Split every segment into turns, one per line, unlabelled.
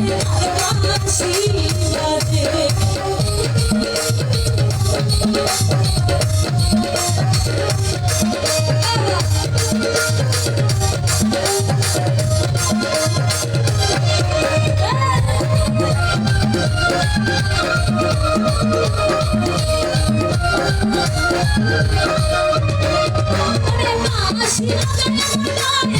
She loves me,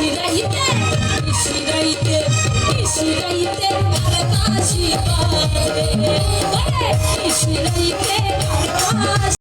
Hey! Hey!